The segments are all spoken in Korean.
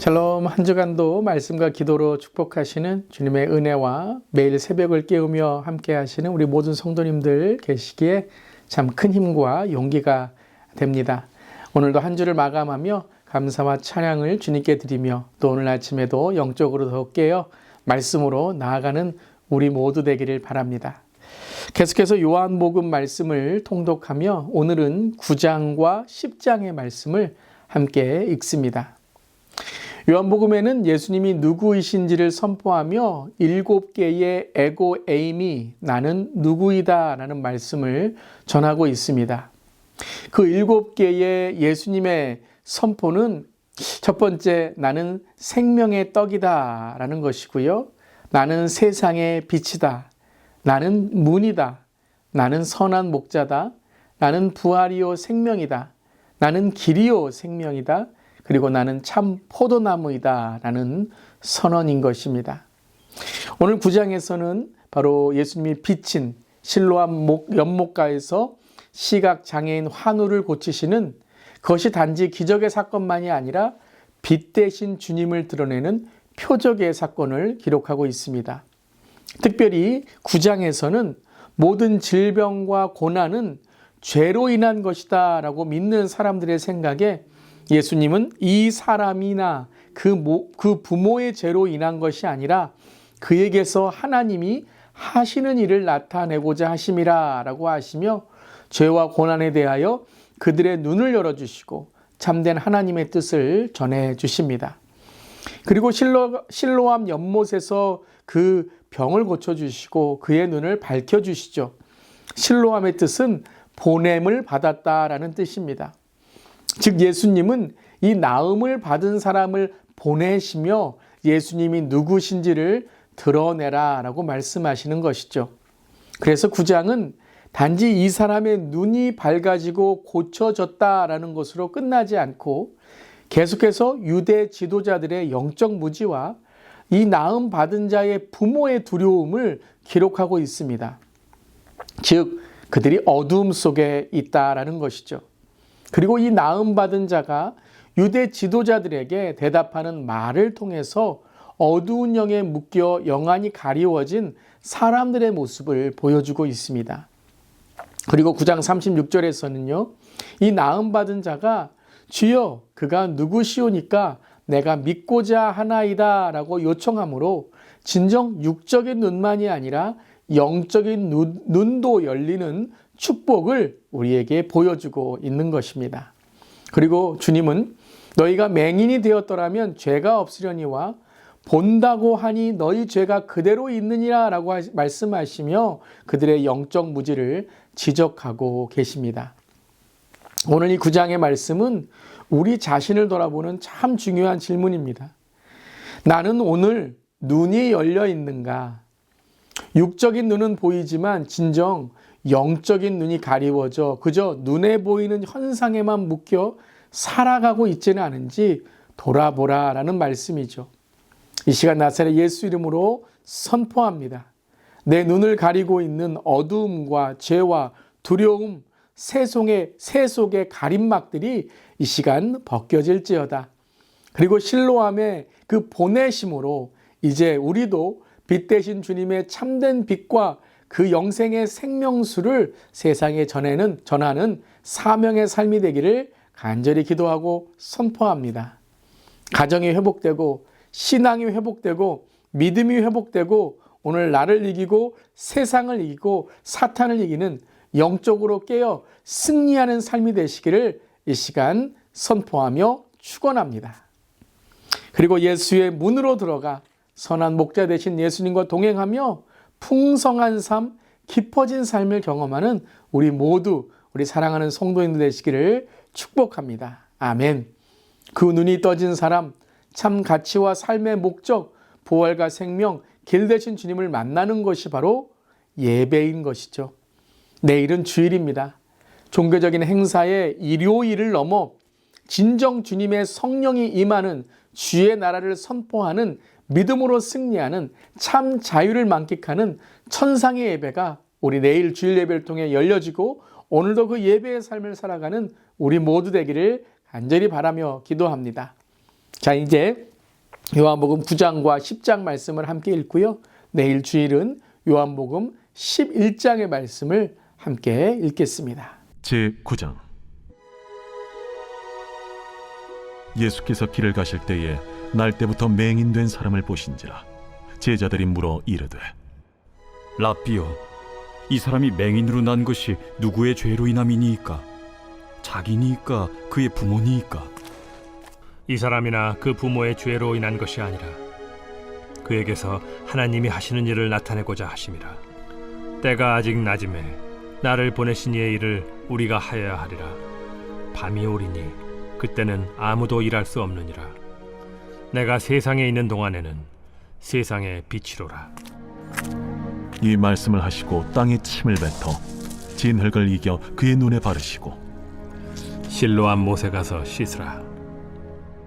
샬롬 한 주간도 말씀과 기도로 축복하시는 주님의 은혜와 매일 새벽을 깨우며 함께 하시는 우리 모든 성도님들 계시기에 참 큰 힘과 용기가 됩니다. 오늘도 한 주를 마감하며 감사와 찬양을 주님께 드리며 또 오늘 아침에도 영적으로 더 깨어 말씀으로 나아가는 우리 모두 되기를 바랍니다. 계속해서 요한복음 말씀을 통독하며 오늘은 9장과 10장의 말씀을 함께 읽습니다. 요한복음에는 예수님이 누구이신지를 선포하며 일곱 개의 에고 에임이 나는 누구이다 라는 말씀을 전하고 있습니다. 그 일곱 개의 예수님의 선포는 첫 번째 나는 생명의 떡이다 라는 것이고요. 나는 세상의 빛이다. 나는 문이다. 나는 선한 목자다. 나는 부활이요 생명이다. 나는 길이요 생명이다. 그리고 나는 참 포도나무이다. 라는 선언인 것입니다. 오늘 9장에서는 바로 예수님이 비친 실로암 연못가에서 시각 장애인 환우를 고치시는 그것이 단지 기적의 사건만이 아니라 빛 대신 주님을 드러내는 표적의 사건을 기록하고 있습니다. 특별히 9장에서는 모든 질병과 고난은 죄로 인한 것이다 라고 믿는 사람들의 생각에 예수님은 이 사람이나 그, 모, 그 부모의 죄로 인한 것이 아니라 그에게서 하나님이 하시는 일을 나타내고자 하심이라 라고 하시며 죄와 고난에 대하여 그들의 눈을 열어주시고 참된 하나님의 뜻을 전해 주십니다. 그리고 실로, 실로암 연못에서 그 병을 고쳐주시고 그의 눈을 밝혀주시죠. 실로암의 뜻은 보냄을 받았다라는 뜻입니다. 즉 예수님은 이 나음을 받은 사람을 보내시며 예수님이 누구신지를 드러내라 라고 말씀하시는 것이죠. 그래서 구장은 단지 이 사람의 눈이 밝아지고 고쳐졌다라는 것으로 끝나지 않고 계속해서 유대 지도자들의 영적 무지와 이 나음 받은 자의 부모의 두려움을 기록하고 있습니다. 즉, 그들이 어두움 속에 있다라는 것이죠. 그리고 이 나음 받은 자가 유대 지도자들에게 대답하는 말을 통해서 어두운 영에 묶여 영안이 가리워진 사람들의 모습을 보여주고 있습니다. 그리고 9장 36절에서는요, 이 나음 받은 자가 주여 그가 누구시오니까 내가 믿고자 하나이다 라고 요청하므로 진정 육적인 눈만이 아니라 영적인 눈, 눈도 열리는 축복을 우리에게 보여주고 있는 것입니다. 그리고 주님은 너희가 맹인이 되었더라면 죄가 없으려니와 본다고 하니 너희 죄가 그대로 있느니라 라고 말씀하시며 그들의 영적 무지를 지적하고 계십니다. 오늘 이 구장의 말씀은 우리 자신을 돌아보는 참 중요한 질문입니다. 나는 오늘 눈이 열려 있는가? 육적인 눈은 보이지만 진정 영적인 눈이 가리워져 그저 눈에 보이는 현상에만 묶여 살아가고 있지는 않은지 돌아보라라는 말씀이죠. 이 시간 나사렛 예수 이름으로 선포합니다. 내 눈을 가리고 있는 어두움과 죄와 두려움, 세속의 세속의 가림막들이 이 시간 벗겨질지어다. 그리고 실로함의 그 보내심으로 이제 우리도 빛 대신 주님의 참된 빛과 그 영생의 생명수를 세상에 전하는, 전하는 사명의 삶이 되기를 간절히 기도하고 선포합니다. 가정이 회복되고 신앙이 회복되고 믿음이 회복되고 오늘 나를 이기고 세상을 이기고 사탄을 이기는 영적으로 깨어 승리하는 삶이 되시기를 이 시간 선포하며 축원합니다. 그리고 예수의 문으로 들어가 선한 목자 되신 예수님과 동행하며 풍성한 삶, 깊어진 삶을 경험하는 우리 모두 우리 사랑하는 성도인들 되시기를 축복합니다. 아멘. 그 눈이 떠진 사람, 참 가치와 삶의 목적, 부활과 생명, 길 대신 주님을 만나는 것이 바로 예배인 것이죠. 내일은 주일입니다. 종교적인 행사의 일요일을 넘어 진정 주님의 성령이 임하는 주의 나라를 선포하는 믿음으로 승리하는 참 자유를 만끽하는 천상의 예배가 우리 내일 주일 예배를 통해 열려지고 오늘도 그 예배의 삶을 살아가는 우리 모두 되기를 간절히 바라며 기도합니다. 자, 이제 요한복음 9장과 10장 말씀을 함께 읽고요. 내일 주일은 요한복음 11장의 말씀을 함께 읽겠습니다. 제 9장 예수께서 길을 가실 때에 날 때부터 맹인된 사람을 보신지라 제자들이 물어 이르되 라삐요, 이 사람이 맹인으로 난 것이 누구의 죄로 인함이니이까? 자기니이까 그의 부모니이까? 이 사람이나 그 부모의 죄로 인한 것이 아니라 그에게서 하나님이 하시는 일을 나타내고자 하심이라 때가 아직 낮음에 나를 보내신 이의 일을 우리가 하여야 하리라 밤이 오리니 그때는 아무도 일할 수 없느니라 내가 세상에 있는 동안에는 세상의 빛이로라 이 말씀을 하시고 땅에 침을 뱉어 진흙을 이겨 그의 눈에 바르시고 실로암 못에 가서 씻으라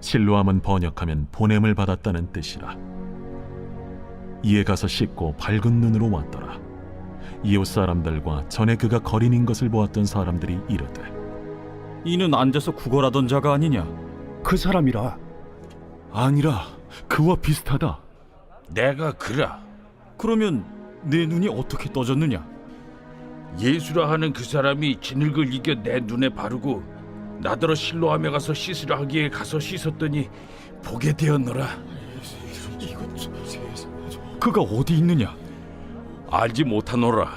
실로함은 번역하면 보냄을 받았다는 뜻이라 이에 가서 씻고 밝은 눈으로 왔더라 이웃 사람들과 전에 그가 거린인 것을 보았던 사람들이 이르되 이는 앉아서 구걸하던 자가 아니냐? 그 사람이라. 아니라 그와 비슷하다 내가 그라 그러면 내 눈이 어떻게 떠졌느냐? 예수라 하는 그 사람이 진흙을 이겨 내 눈에 바르고 나더러 실로함에 가서 씻으라 하기에 가서 씻었더니 보게 되었노라 그가 어디 있느냐? 알지 못하노라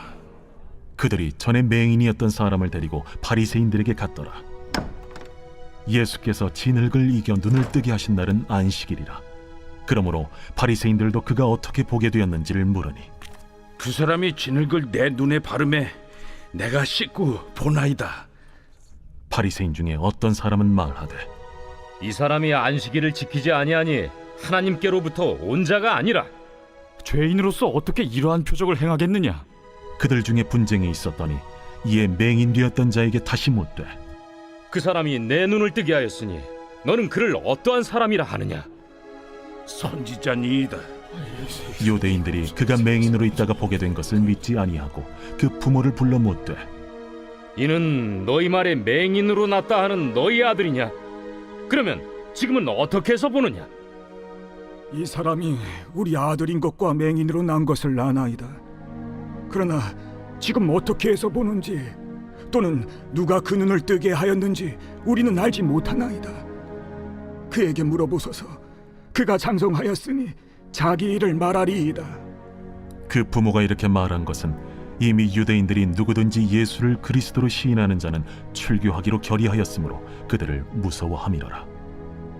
그들이 전에 맹인이었던 사람을 데리고 바리새인들에게 갔더라. 예수께서 진흙을 이겨 눈을 뜨게 하신 날은 안식일이라. 그러므로 바리새인들도 그가 어떻게 보게 되었는지를 물으니 그 사람이 진흙을 내 눈에 바르매 내가 씻고 보나이다 바리새인 중에 어떤 사람은 말하되 이 사람이 안식일을 지키지 아니하니 하나님께로부터 온 자가 아니라 죄인으로서 어떻게 이러한 표적을 행하겠느냐? 그들 중에 분쟁이 있었더니 이에 맹인 되었던 자에게 다시 묻되 그 사람이 내 눈을 뜨게 하였으니 너는 그를 어떠한 사람이라 하느냐? 선지자니이다. 유대인들이 그가 맹인으로 있다가 보게 된 것을 믿지 아니하고 그 부모를 불러 묻되 이는 너희 말에 맹인으로 났다 하는 너희 아들이냐? 그러면 지금은 어떻게 해서 보느냐? 이 사람이 우리 아들인 것과 맹인으로 난 것을 아나이다. 그러나 지금 어떻게 해서 보는지 또는 누가 그 눈을 뜨게 하였는지 우리는 알지 못하나이다. 그에게 물어보소서. 그가 장성하였으니 자기 일을 말하리이다. 그 부모가 이렇게 말한 것은 이미 유대인들이 누구든지 예수를 그리스도로 시인하는 자는 출교하기로 결의하였으므로 그들을 무서워함이로라.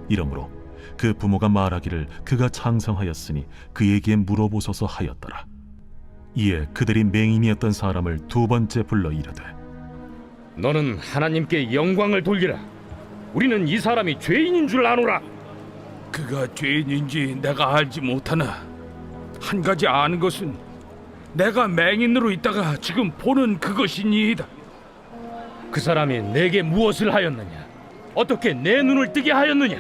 이러므로 그 부모가 말하기를 그가 창성하였으니 그에게 물어보소서 하였더라. 이에 그들이 맹인이었던 사람을 두 번째 불러 이르되 너는 하나님께 영광을 돌리라. 우리는 이 사람이 죄인인 줄 아노라. 그가 죄인인지 내가 알지 못하나? 한 가지 아는 것은 내가 맹인으로 있다가 지금 보는 그것이니이다. 그 사람이 내게 무엇을 하였느냐? 어떻게 내 눈을 뜨게 하였느냐?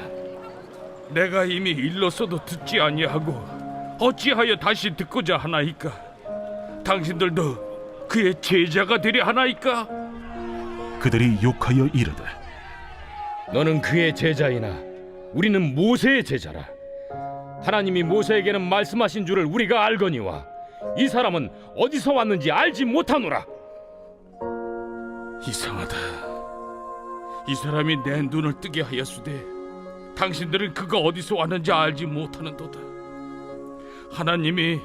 내가 이미 일렀어도 듣지 아니하고 어찌하여 다시 듣고자 하나이까? 당신들도 그의 제자가 되려 하나이까? 그들이 욕하여 이르되 너는 그의 제자이나 우리는 모세의 제자라. 하나님이 모세에게는 말씀하신 줄을 우리가 알거니와 이 사람은 어디서 왔는지 알지 못하노라. 이상하다. 이 사람이 내 눈을 뜨게 하였으되 당신들은 그가 어디서 왔는지 알지 못하는도다. 하나님이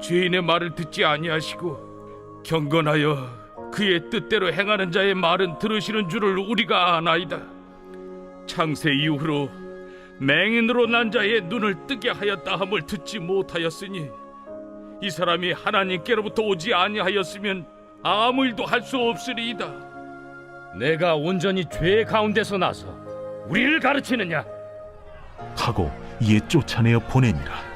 죄인의 말을 듣지 아니하시고 경건하여 그의 뜻대로 행하는 자의 말은 들으시는 줄을 우리가 아나이다. 창세 이후로 맹인으로 난 자의 눈을 뜨게 하였다 함을 듣지 못하였으니 이 사람이 하나님께로부터 오지 아니하였으면 아무 일도 할 수 없으리이다. 내가 온전히 죄 가운데서 나서 우리를 가르치느냐? 하고 이에 쫓아내어 보내니라.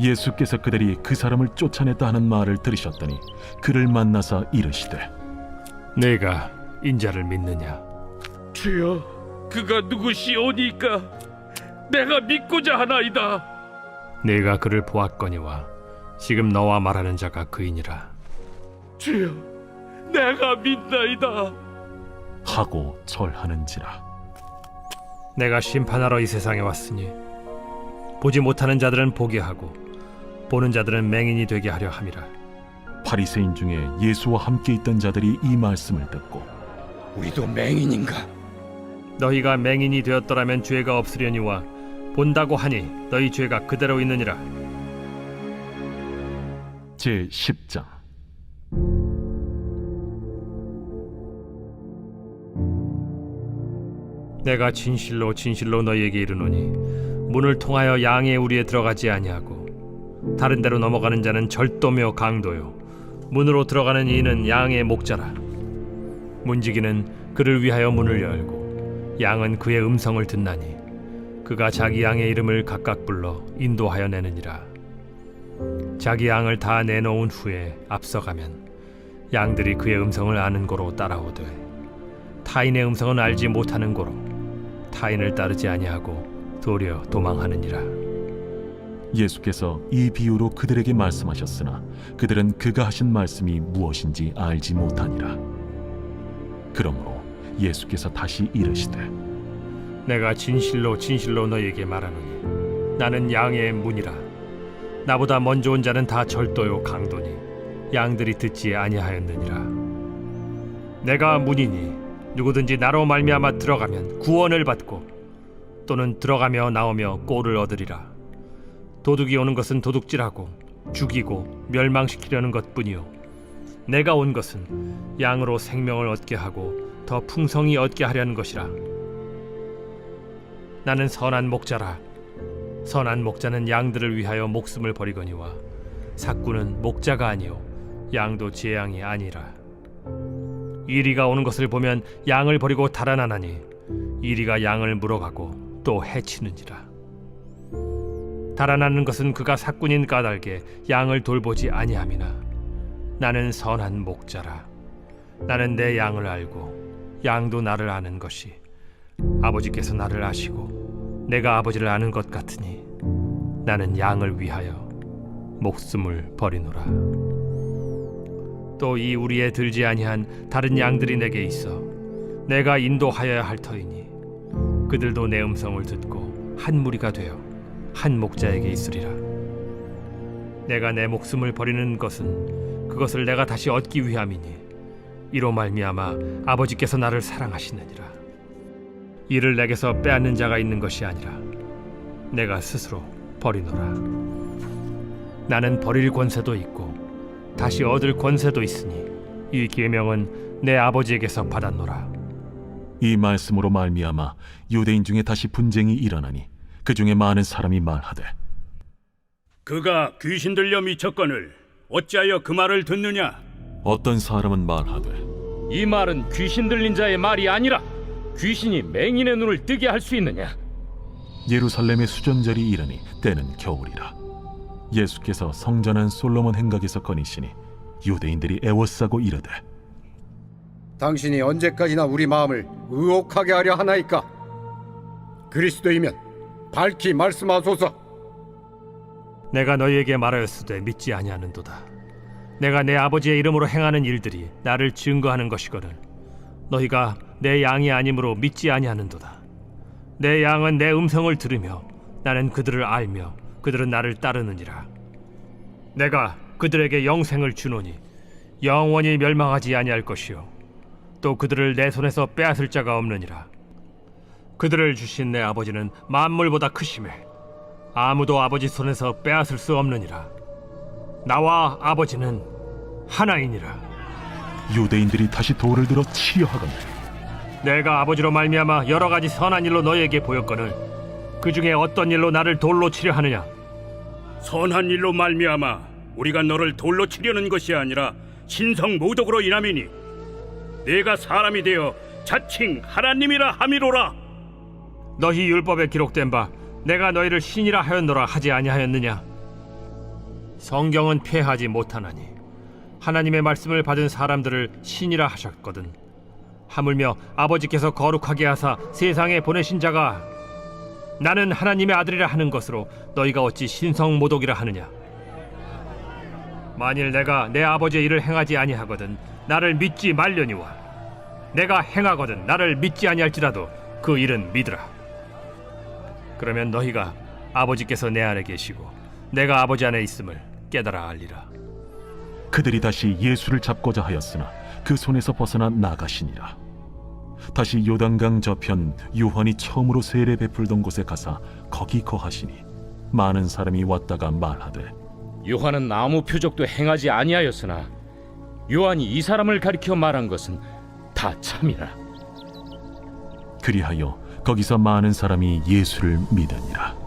예수께서 그들이 그 사람을 쫓아냈다 하는 말을 들으셨더니 그를 만나사 이르시되 내가 인자를 믿느냐 주여, 그가 누구시오니까 내가 믿고자 하나이다. 내가 그를 보았거니와 지금 너와 말하는 자가 그이니라 주여, 내가 믿나이다. 하고 절하는지라 내가 심판하러 이 세상에 왔으니 보지 못하는 자들은 보게 하고 보는 자들은 맹인이 되게 하려 함이라. 바리새인 중에 예수와 함께 있던 자들이 이 말씀을 듣고 우리도 맹인인가? 너희가 맹인이 되었더라면 죄가 없으려니와 본다고 하니 너희 죄가 그대로 있느니라. 제 10장 내가 진실로 진실로 너희에게 이르노니 문을 통하여 양의 우리에 들어가지 아니하고 다른 데로 넘어가는 자는 절도며 강도요. 문으로 들어가는 이는 양의 목자라. 문지기는 그를 위하여 문을 열고 양은 그의 음성을 듣나니 그가 자기 양의 이름을 각각 불러 인도하여 내느니라. 자기 양을 다 내놓은 후에 앞서가면 양들이 그의 음성을 아는 고로 따라오되 타인의 음성은 알지 못하는 고로 타인을 따르지 아니하고 도리어 도망하느니라. 예수께서 이 비유로 그들에게 말씀하셨으나 그들은 그가 하신 말씀이 무엇인지 알지 못하니라 그러므로 예수께서 다시 이르시되 내가 진실로 진실로 너희에게 말하노니 나는 양의 문이라. 나보다 먼저 온 자는 다 절도요 강도니 양들이 듣지 아니하였느니라. 내가 문이니 누구든지 나로 말미암아 들어가면 구원을 받고 또는 들어가며 나오며 꼴을 얻으리라. 도둑이 오는 것은 도둑질하고 죽이고 멸망시키려는 것뿐이요 내가 온 것은 양으로 생명을 얻게 하고 더 풍성히 얻게 하려는 것이라. 나는 선한 목자라. 선한 목자는 양들을 위하여 목숨을 버리거니와 사꾼은 목자가 아니요 양도 제 양이 아니라. 이리가 오는 것을 보면 양을 버리고 달아나나니 이리가 양을 물어가고 또 해치는지라. 달아나는 것은 그가 사꾼인 까닭에 양을 돌보지 아니함이나 나는 선한 목자라. 나는 내 양을 알고 양도 나를 아는 것이 아버지께서 나를 아시고 내가 아버지를 아는 것 같으니 나는 양을 위하여 목숨을 버리노라. 또 이 우리에 들지 아니한 다른 양들이 내게 있어 내가 인도하여야 할 터이니 그들도 내 음성을 듣고 한 무리가 되어 한 목자에게 있으리라. 내가 내 목숨을 버리는 것은 그것을 내가 다시 얻기 위함이니 이로 말미암아 아버지께서 나를 사랑하시느니라. 이를 내게서 빼앗는 자가 있는 것이 아니라 내가 스스로 버리노라. 나는 버릴 권세도 있고 다시 얻을 권세도 있으니 이 계명은 내 아버지에게서 받았노라. 이 말씀으로 말미암아 유대인 중에 다시 분쟁이 일어나니 그 중에 많은 사람이 말하되 그가 귀신 들려 미쳤거늘 어찌하여 그 말을 듣느냐? 어떤 사람은 말하되 이 말은 귀신 들린 자의 말이 아니라 귀신이 맹인의 눈을 뜨게 할 수 있느냐? 예루살렘의 수전절이 이르니 때는 겨울이라 예수께서 성전한 솔로몬 행각에서 거니시니 유대인들이 애워싸고 이르되 당신이 언제까지나 우리 마음을 의혹하게 하려 하나이까? 그리스도이면 밝히 말씀하소서. 내가 너희에게 말하였으되 믿지 아니하는도다. 내가 내 아버지의 이름으로 행하는 일들이 나를 증거하는 것이거늘 너희가 내 양이 아니므로 믿지 아니하는도다. 내 양은 내 음성을 들으며 나는 그들을 알며 그들은 나를 따르느니라. 내가 그들에게 영생을 주노니 영원히 멸망하지 아니할 것이요 또 그들을 내 손에서 빼앗을 자가 없느니라. 그들을 주신 내 아버지는 만물보다 크심에 아무도 아버지 손에서 빼앗을 수 없느니라. 나와 아버지는 하나이니라. 유대인들이 다시 돌을 들어 치려 하거늘 내가 아버지로 말미암아 여러 가지 선한 일로 너희에게 보였거늘 그 중에 어떤 일로 나를 돌로 치려 하느냐? 선한 일로 말미암아 우리가 너를 돌로 치려는 것이 아니라 신성 모독으로 인함이니 내가 사람이 되어 자칭 하나님이라 함이로라. 너희 율법에 기록된 바 내가 너희를 신이라 하였노라 하지 아니하였느냐? 성경은 폐하지 못하나니 하나님의 말씀을 받은 사람들을 신이라 하셨거든. 하물며 아버지께서 거룩하게 하사 세상에 보내신 자가 나는 하나님의 아들이라 하는 것으로 너희가 어찌 신성 모독이라 하느냐? 만일 내가 내 아버지의 일을 행하지 아니하거든 나를 믿지 말려니와 내가 행하거든 나를 믿지 아니할지라도 그 일은 믿으라. 그러면 너희가 아버지께서 내 안에 계시고 내가 아버지 안에 있음을 깨달아 알리라. 그들이 다시 예수를 잡고자 하였으나 그 손에서 벗어나 나가시니라. 다시 요단강 저편 요한이 처음으로 세례 베풀던 곳에 가사 거기 거하시니 많은 사람이 왔다가 말하되 요한은 아무 표적도 행하지 아니하였으나 요한이 이 사람을 가리켜 말한 것은 다 참이라. 그리하여 거기서 많은 사람이 예수를 믿으니라.